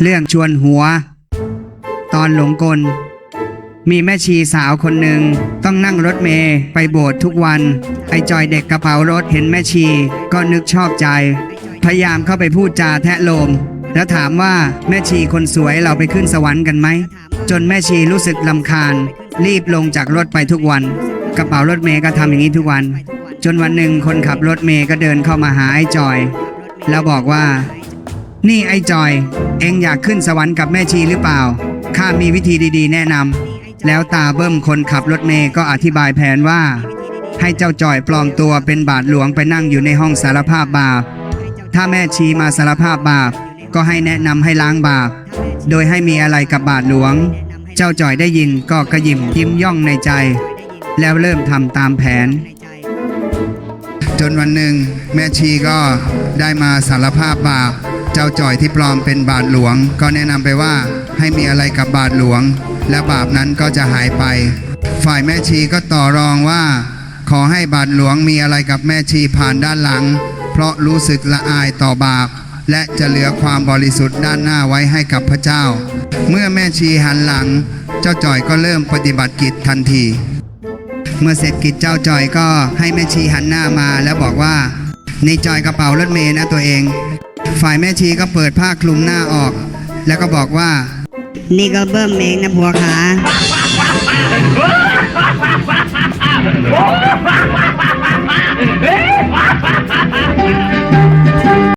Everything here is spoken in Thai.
เรื่องชวนหัว ตอนหลงกล มีแม่ชีสาวคนหนึ่งต้องนั่งรถเมย์ไปโบสถ์ทุกวัน ไอจอยเด็กกระเป๋ารถเห็นแม่ชีก็นึกชอบใจ พยายามเข้าไปพูดจาแทะโลม แล้วถามว่าแม่ชีคนสวยเราไปขึ้นสวรรค์กันไหม จนแม่ชีรู้สึกลำคาญ รีบลงจากรถไปทุกวัน กระเป๋ารถเมย์ก็ทำอย่างนี้ทุกวัน จนวันหนึ่งคนขับรถเมย์ก็เดินเข้ามาหาไอ้จอย แล้วบอกว่า นี่ไอ้จอย เอ็งอยากขึ้นสวรรค์กับแม่ชีหรือเปล่า ข้ามีวิธีดีๆ แนะนำแล้วตาเบิ้มคนขับรถเมย์ก็อธิบายแผนว่า ให้เจ้าจอยปลอมตัวเป็นบาทหลวงไปนั่งอยู่ในห้องสารภาพบาป ถ้าแม่ชีมาสารภาพบาป ก็ให้แนะนำให้ล้างบาป โดยให้มีอะไรกับบาทหลวง เจ้าจอยได้ยินก็กระยิมยิ้มย่องในใจ แล้วเริ่มทำตามแผน จนวันหนึ่งแม่ชีก็ได้มาสารภาพบาปเจ้าจ่อยที่ปลอมเป็นบาทหลวง ก็แนะนำไปว่าให้มีอะไรกับบาทหลวง และบาปนั้นก็จะหายไป ฝ่ายแม่ชีก็ต่อรองว่า ขอให้บาทหลวงมีอะไรกับแม่ชีผ่านด้านหลัง เพราะรู้สึกละอายต่อบาป และจะเหลือความบริสุทธิ์ด้านหน้าไว้ให้กับพระเจ้า เมื่อแม่ชีหันหลัง เจ้าจ่อยก็เริ่มปฏิบัติกิจทันที เมื่อเสร็จกิจเจ้าจอยก็ให้แม่ชีหันหน้ามาแล้วบอกว่า ในจอยกระเป๋ารถเมย์นะตัวเอง ฝ่ายแม่ชีก็เปิดผ้าคลุมหน้าออก แล้วก็บอกว่า นี่ก็เบิ้มเองนะผัวขา